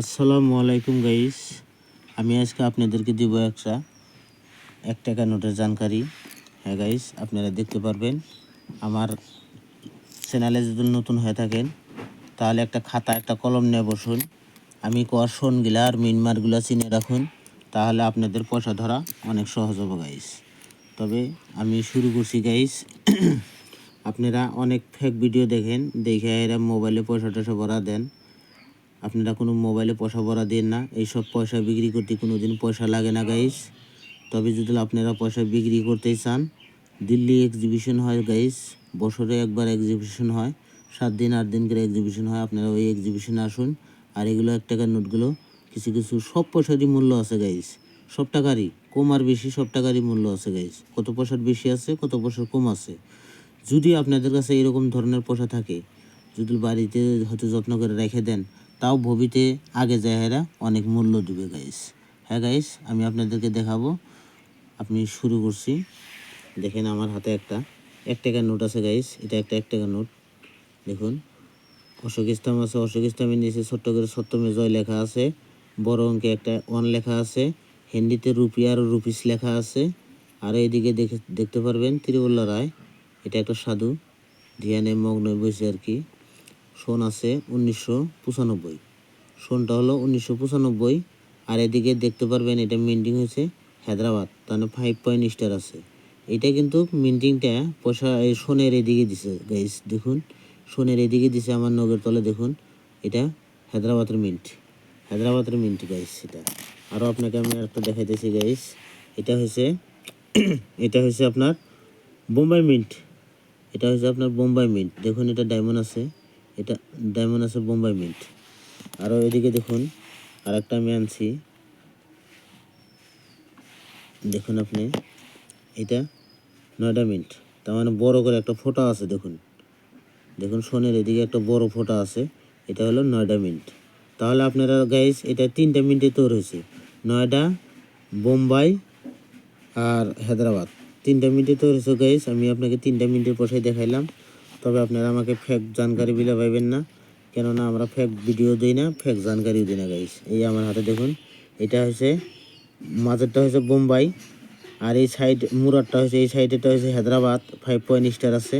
আসসালামু আলাইকুম গাইস। আমি আজকে আপনাদেরকে দিব একটা, এক টাকা নোটের জানকারি। হ্যাঁ গাইস, আপনারা দেখতে পারবেন। আমার চ্যানেলে যদি নতুন হয়ে থাকেন, তাহলে একটা খাতা, একটা কলম নিয়ে বসুন। আমি কোয়ার শোনগুলা আর মিনমারগুলা চিনে রাখুন। তাহলে আপনাদের পয়সা ধরা অনেক সহজ হবে গাইস। তবে আমি শুরু করছি গাইস। আপনারা অনেক ফেক ভিডিও দেখেন, দেখে এরা মোবাইলে পয়সা টয়সা ভরা দেন। আপনারা কোনো মোবাইলে পয়সা ভরা দেন না। এইসব পয়সা বিক্রি করতে কোনো দিন পয়সা লাগে না গাইস তবে যদি আপনারা পয়সা বিক্রি করতে চান, দিল্লি এক্সিবিশন হয় গাইস বছরে একবার এক্সিবিশন হয়, সাত দিন, আট দিন করে এক্সিবিশন হয়। আপনারা ওই এক্সিবিশনে আসুন। আর এগুলো এক টাকার নোটগুলো কিছু কিছু সব পয়সারই মূল্য আছে গাইস সব টাকারই, কম আর বেশি সব টাকারই মূল্য আছে গাইস কত পয়সার বেশি আছে, কত পয়সার কম আছে। যদি আপনাদের কাছে এরকম ধরনের পয়সা থাকে, যদি বাড়িতে হয়তো যত্ন করে রেখে দেন তাও ভবিতে আগে যায় এরা অনেক মূল্য দিবে গাইস। হ্যাঁ গাইস, আমি আপনাদেরকে দেখাবো। আপনি শুরু করছি। দেখেন আমার হাতে একটা, এক টাকার নোট আছে গাইস। এটা একটা এক টাকার নোট। দেখুন। অশোক ইসলাম আছে, অশোক ইসলামের নিচে ছোট্ট করে সত্যমে জয় লেখা আছে। বড় অঙ্কে একটা ওয়ান লেখা আছে। হিন্দিতে রুপি আর রুপিস লেখা আছে। আর এইদিকে দেখে দেখতে পারবেন তিরুবল্লা রায়। এটা একটা সাধু। ধ্যানে মগ্ন বসে আর কি। সন আছে উনিশশো পঁচানব্বই। সনটা হলো উনিশশো পঁচানব্বই। আর এদিকে দেখতে পারবেন এটা মিন্টিং হয়েছে হায়দ্রাবাদ তাহলে ফাইভ পয়েন্ট স্টার আছে। এটা কিন্তু মিন্টিংটা পয়সা, এই সোনের এদিকে দিছে গাইস দেখুন। সোনের এদিকে দিছে আমার নগের তলে, দেখুন। এটা হায়দ্রাবাদের মিন্ট হায়দ্রাবাদের মিন্ট গাইস এটা। আরও আপনাকে আমি একটা দেখাইতেছি গাইস এটা হয়েছে এটা হয়েছে আপনার বোম্বাই মিন্ট, এটা হচ্ছে আপনার বোম্বাই মিন্ট। দেখুন, এটা ডায়মন্ড আছে। এটা ডায়মন্ড আছে বোম্বাই মিন্ট আরও এদিকে দেখুন আর একটা আমি আনছি। দেখুন আপনি, এটা নয়ডা মিন্ট তার মানে বড় করে একটা ফোঁটা আছে, দেখুন। দেখুন সোনের এদিকে একটা বড় ফোঁটা আছে, এটা হলো নয়ডা মিন্ট তাহলে আপনারা গাইস এটা তিনটা মিনিটে তৈরি হয়েছে। নয়ডা বোম্বাই আর হায়দ্রাবাদ। তিনটা মিনিটে তৈরি হয়েছে গাইস আমি আপনাকে তিনটা মিনিটের পয়সায় দেখাইলাম। তবে আপনারা আমাকে ফেক জানকারি বিলে পাইবেন না। কেননা আমরা ফেক ভিডিও দিই না ফেক জানকারিও দিই না গাইস এই আমার হাতে দেখুন, এটা হচ্ছে, মাঝেরটা হচ্ছে বোম্বাই, আর এই সাইড মুরারটা হচ্ছে, এই সাইডেটা হচ্ছে হায়দ্রাবাদ ফাইভ পয়েন্ট স্টার আছে।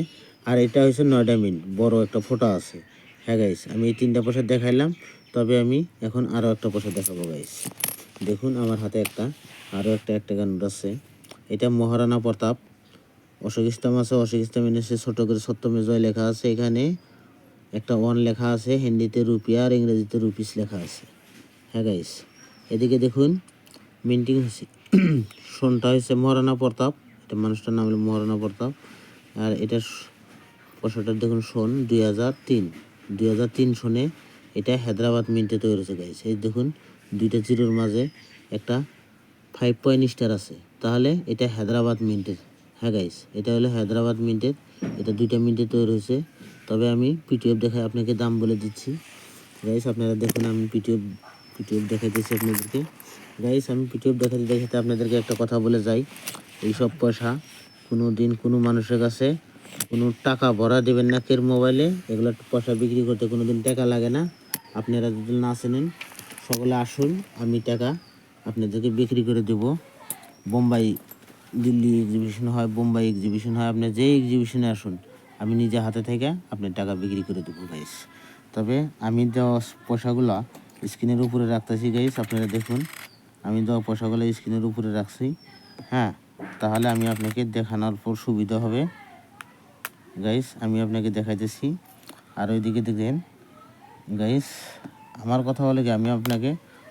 আর এটা হচ্ছে নয়ডা মিন্ট বড় একটা ফোঁটা আছে। হ্যাঁ গাইস আমি এই তিনটা পয়সা দেখাইলাম, তবে আমি এখন আরও একটা পয়সা দেখাবো গাইস দেখুন, আমার হাতে একটা, আরও একটা একটা নোট আছে এটা মহারানা প্রতাপ। অশোক আছে অশোক ইসলামের নিচে ছোটো করে সত্যমে জয় লেখা আছে, এখানে একটা ওয়ান লেখা আছে, হিন্দিতে রুপি আর ইংরেজিতে রুপিস লেখা আছে। হ্যাঁ গাইস এদিকে দেখুন, মিন্টিং হয়েছে সোনটা হয়েছে মহারানা প্রতাপ, এটা মানুষটার নাম হলো মহারানা প্রতাপ, আর এটা পয়সাটার দেখুন সোন দুই হাজার তিন। দুই হাজার তিন সনে এটা হায়দ্রাবাদ মিন্টে তৈরি হয়েছে গাইস এই দেখুন, দুইটা জিরোর মাঝে একটা ফাইভ পয়েন্ট স্টার আছে। তাহলে এটা হায়দ্রাবাদ মিন্টের হ্যাঁ গাইস এটা হলো হায়দ্রাবাদ মিন্টের এটা দুইটা মিন্টে তৈরি হয়েছে। তবে আমি পিটিএফ দেখায় আপনাকে দাম বলে দিচ্ছি। গাইস আপনারা দেখুন, আমি পিটিএফ পিটিএফ দেখাইতেছি আপনাদেরকে। গাইস আমি পিটিএফ দেখাতে দেখাতে আপনাদেরকে একটা কথা বলে যাই। এইসব পয়সা কোনো দিন কোনো মানুষের কাছে কোনো টাকা ভরা দেবেন না কের মোবাইলে এগুলো পয়সা বিক্রি করতে কোনো দিন টাকা লাগে না। আপনারা যদি না চেনেন, সকলে আসুন, আমি টাকা আপনাদেরকে বিক্রি করে দেব। বোম্বাই দিল্লি এক্সিবিশন হয়, বোম্বাই এক্সিবিশন হয়, আপনি যে এক্সিবিশনে আসুন, আমি নিজে হাতে থেকে আপনার টাকা বিক্রি করে দেবো গাইস তবে আমি দেওয়া পয়সাগুলো স্ক্রিনের উপরে রাখতেছি গাইস আপনারা দেখুন। আমি দেওয়া পয়সাগুলো স্ক্রিনের উপরে রাখছি। হ্যাঁ তাহলে আমি আপনাকে দেখানোর পর সুবিধা হবে। গাইস আমি আপনাকে দেখাইতেছি। আর ওইদিকে দেখেন গাইস আমার কথা হলো কি, আমি আপনাকে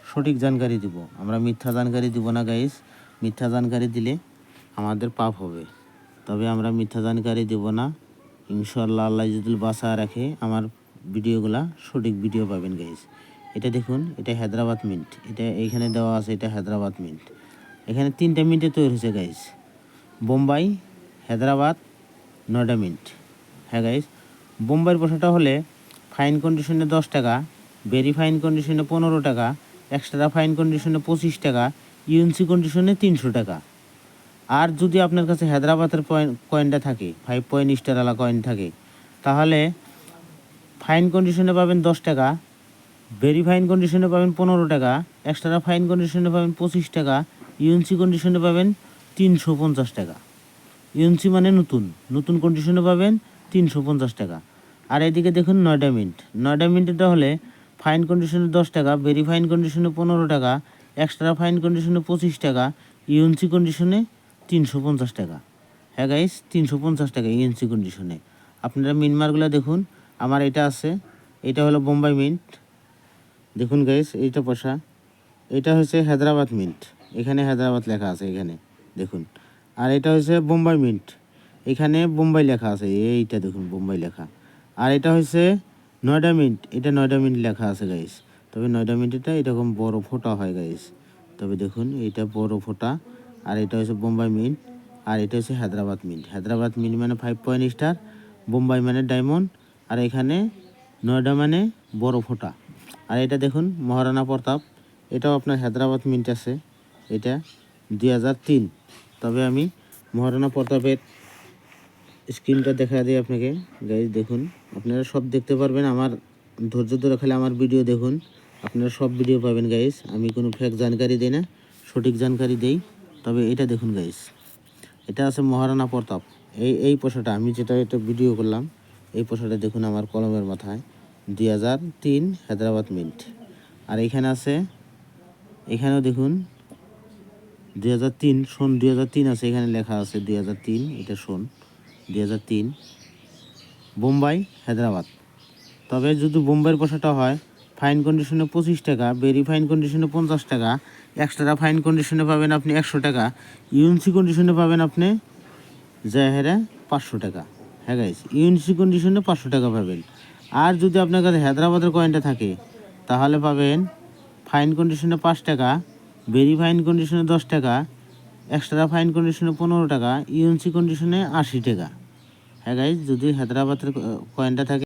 সঠিক জানকারি দিব। আমরা মিথ্যা জানকারি দিব না গাইস মিথ্যা জানকারি দিলে আমাদের পাপ হবে। তবে আমরা মিথ্যা জানকারি দেব না। ইনশাল্লাহ আল্লাহ যদি বাসা রাখে। আমার ভিডিওগুলা সঠিক ভিডিও পাবেন গাইস এটা দেখুন, এটা হায়দ্রাবাদ মিন্ট। এটা এইখানে দেওয়া আছে, এটা হায়দ্রাবাদ মিন্ট। এখানে তিনটা মিনিটে তৈরি হয়েছে গাইস বোম্বাই, হায়দ্রাবাদ নয়ডা মিন্ট। হ্যাঁ গাইস বোম্বাইয়ের পয়সাটা হলে ফাইন কন্ডিশনে দশ টাকা ভেরি ফাইন কন্ডিশনে পনেরো টাকা এক্সট্রা ফাইন কন্ডিশনে পঁচিশ টাকা ইউএনসি কন্ডিশনে তিনশো টাকা। আর যদি আপনার কাছে হায়দ্রাবাদের কয়েনটা থাকে ফাইভ পয়েন্ট স্টারওয়ালা কয়েন থাকে, তাহলে ফাইন কন্ডিশনে পাবেন দশ টাকা ভেরি ফাইন কন্ডিশনে পাবেন পনেরো টাকা এক্সট্রা ফাইন কন্ডিশনে পাবেন পঁচিশ টাকা ইউএনসি কন্ডিশনে পাবেন তিনশো পঞ্চাশ টাকা। ইউএনসি মানে নতুন নতুন কন্ডিশনে পাবেন তিনশো পঞ্চাশ টাকা। আর এদিকে দেখুন নয়ডা মিন্ট নয়ডা মিন্টটা হলে ফাইন কন্ডিশনে দশ টাকা ভেরি ফাইন কন্ডিশনে পনেরো টাকা এক্সট্রা ফাইন কন্ডিশনে পঁচিশ টাকা ইউএনসি কন্ডিশনে তিনশো পঞ্চাশ টাকা। হ্যাঁ গাইস তিনশো পঞ্চাশ টাকা ইউএনসি কন্ডিশনে আপনারা মিনমারগুলো দেখুন, আমার এটা আছে, এটা হলো বোম্বাই মিন্ট দেখুন গাইস এইটা পয়সা। এটা হচ্ছে হায়দ্রাবাদ মিন্ট এখানে হায়দ্রাবাদ লেখা আছে এখানে, দেখুন। আর এটা হচ্ছে বোম্বাই মিন্ট এখানে বোম্বাই লেখা আছে, এইটা দেখুন বোম্বাই লেখা। আর এটা হচ্ছে নয়ডা মিন্ট এটা নয়ডা মিন্ট লেখা আছে গাইস তবে নয়ডা মিন্টটা এরকম বড় ফোটা হয় গাইস তবে দেখুন এটা বড় ফোটা। আর এটা হচ্ছে বোম্বাই মিন্ট, আর এটা হচ্ছে হায়দ্রাবাদ মিন্ট। হায়দ্রাবাদ মিন্ট মানে ফাইভ পয়েন্ট স্টার বোম্বাই মানে ডায়মন্ড আর এখানে নয়ডা মানে বড় ফোটা। আর এটা দেখুন, মহারানা প্রতাপ, এটাও আপনার হায়দ্রাবাদ মিন্ট আছে। এটা দুই তিন। তবে আমি মহারানা প্রতাপের স্ক্রিনটা দেখা দিই আপনাকে। গাইজ দেখুন, আপনারা সব দেখতে পারবেন। আমার ধৈর্য ধরে খালি আমার ভিডিও দেখুন। আপনারা সব ভিডিও পাবেন গাইজ আমি কোনো ফেক জানকারি দিই না, সঠিক জানকারি দেই। তবে এটা দেখুন গাইস এটা আছে মহারানা প্রতাপ। এই এই পোষাটা আমি যেটা এটা ভিডিও করলাম, এই পোষাটা দেখুন আমার কলমের মাথায়। দুই হাজার তিন হায়দ্রাবাদ মিন্ট আর এখানে আছে, এখানেও দেখুন, দুই হাজার তিন, সন দুই হাজার তিন আছে, এখানে লেখা আছে দুই হাজার তিন, এটা সন, দুই হাজার তিন। বোম্বাই, হায়দ্রাবাদ। তবে যদি বোম্বাইয়ের পোষাটা হয় ফাইন কন্ডিশনে পঁচিশ টাকা বেরি ফাইন কন্ডিশনে পঞ্চাশ টাকা এক্সট্রা ফাইন কন্ডিশনে পাবেন আপনি একশো টাকা ইউএনসি কন্ডিশনে পাবেন আপনি জাহেরা পাঁচশো টাকা। হ্যাঁ গাইস ইউএনসি কন্ডিশনে পাঁচশো টাকা পাবেন। আর যদি আপনার কাছে হায়দ্রাবাদের কয়েনটা থাকে, তাহলে পাবেন ফাইন কন্ডিশনে পাঁচ টাকা বেরি ফাইন কন্ডিশনে দশ টাকা এক্সট্রা ফাইন কন্ডিশনে পনেরো টাকা ইউএনসি কন্ডিশনে আশি টাকা। হ্যাঁ গাইজ যদি হায়দ্রাবাদের কয়েনটা থাকে